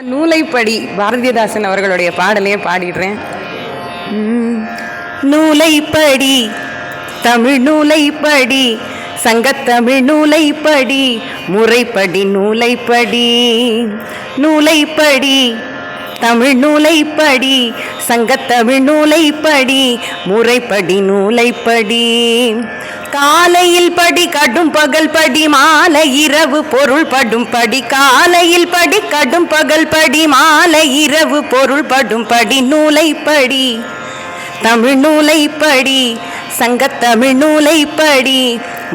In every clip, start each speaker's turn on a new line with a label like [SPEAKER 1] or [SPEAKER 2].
[SPEAKER 1] நூலைப்படி பாரதிதாசன் அவர்களுடைய பாடலையே பாடிடுறேன்.
[SPEAKER 2] நூலைப்படி தமிழ் நூலைப்படி சங்கத்தமிழ் நூலைப்படி முறைப்படி நூலைப்படி நூலைப்படி தமிழ் நூலைப்படி சங்கத்தமிழ் நூலைப்படி முறைப்படி நூலைப்படி. காலையில் படி கடும் பகல் படி மாலை இரவு பொருள் படும் படி. காலையில் படி கடும் பகல் படி மாலை இரவு பொருள் படும் படி. நூலைப்படி தமிழ் நூலைப்படி சங்கத்தமிழ் நூலைப்படி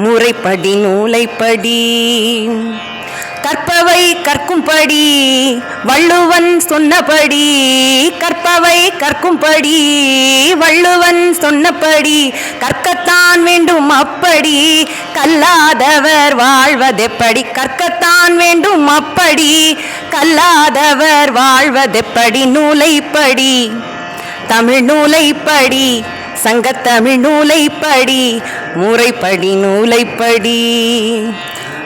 [SPEAKER 2] முறைப்படி நூலைப்படி கற்பவை கற்கும்படி வள்ளுவன் சொன்னபடி. கற்பவை கற்கும்படி வள்ளுவன் சொன்னபடி கற்க கற்கத்தான் வேண்டும் அப்படி. கல்லாதவர் வாழ்வதெப்படி? கற்கத்தான் வேண்டும் அப்படி. கல்லாதவர் வாழ்வதெப்படி? நூலைப்படி. தமிழ் நூலைப்படி. சங்கத்தமிழ் நூலைப்படி. முறைப்படி நூலைப்படி.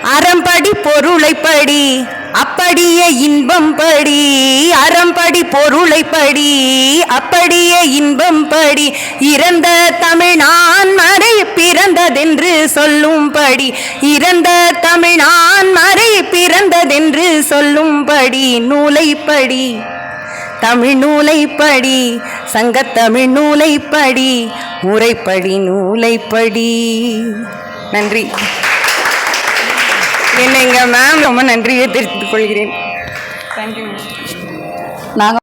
[SPEAKER 2] அறம்படி பொருளைப்படி. அப்படியே இன்பம் படி அறம்படி பொருளைப்படி அப்படியே இன்பம் படி இறந்த தமிழ் நான் மறை பிறந்ததென்று சொல்லும்படி இறந்த தமிழ் நான் மறை பிறந்ததென்று சொல்லும்படி நூலைப்படி தமிழ் நூலைப்படி சங்கத்தமிழ் நூலைப்படி முறைப்படி நூலைப்படி
[SPEAKER 1] நன்றி. என்னை எங்கள் மேம் ரொம்ப நன்றியை தெரிவித்துக் கொள்கிறேன். தேங்க்யூ
[SPEAKER 2] நாங்கள்